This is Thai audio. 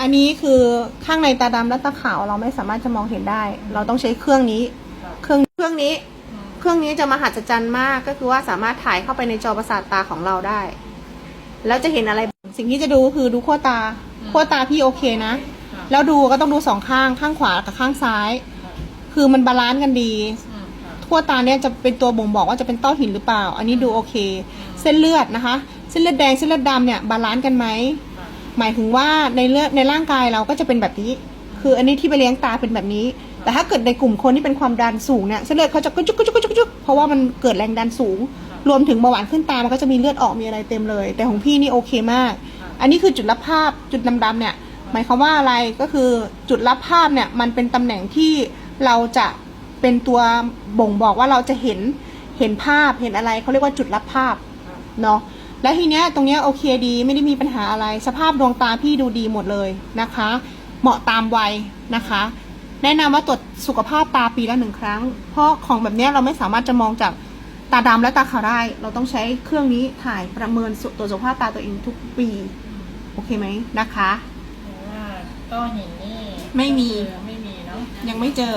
อันนี้คือข้างในตาดำและตาขาวเราไม่สามารถจะมองเห็นได้ เราต้องใช้เครื่องนี้ เครื่องเครื่องนี้ เครื่องนี้จะมหัศจรรย์มากก็คือว่าสามารถถ่ายเข้าไปในจอประสาทตาของเราได้ แล้วจะเห็นอะไรสิ่งที่จะดูคือดูขั้วตาขั้วตาพี่โอเคนะ แล้วดูก็ต้องดูสองข้างข้างขวากับข้างซ้าย คือมันบาลานซ์กันดีอืมค่ะทั่วตาเนี่ยจะเป็นตัวบ่งบอกว่าจะเป็นต้อหินหรือเปล่า อันนี้ดูโอเค เส้นเลือดนะคะ เส้นเลือดแดงเส้นเลือดดำเนี่ยบาลานซ์กันไหม หมายถึงว่าในเลือดในร่างกายเราก็จะเป็นแบบนี้ คืออันนี้ที่ไปเลี้ยงตาเป็นแบบนี้ แต่ถ้าเกิดในกลุ่มคนที่เป็นความดันสูงเนี่ยเส้นเลือดเขาจะกระจุกกระจุกกระจุกกระจุกเพราะว่ามันเกิดแรงดันสูง รวมถึงเบาหวานขึ้นตามันก็จะมีเลือดออกมีอะไรเต็มเลย แต่ของพี่นี่โอเคมาก อันนี้คือจุดรับภาพจุดดำๆเนี่ย หมายความว่าอะไรก็คือจุดรับภาพเนี่ยมันเป็นตำแหน่งที่เราจะเป็นตัวบ่งบอกว่าเราจะเห็นเห็นภาพเห็นอะไรเขาเรียกว่าจุดรับภาพเนาะ แล้วทีเนี้ยตรงเนี้ยโอเคดีไม่ได้มีปัญหาอะไร สภาพดวงตาพี่ดูดีหมดเลยนะคะ เหมาะตามวัยนะคะ แนะนำว่าตรวจสุขภาพตาปีละหนึ่งครั้ง เพราะของแบบเนี้ยเราไม่สามารถจะมองจากตาดำและตาขาวได้ เราต้องใช้เครื่องนี้ถ่ายประเมินสุตรวจสุขภาพตาตัวเองทุกปี โอเคไหมนะคะเพราะว่าต้อหินนี่ไม่มีก็คือไม่มีเนาะยังไม่เจอ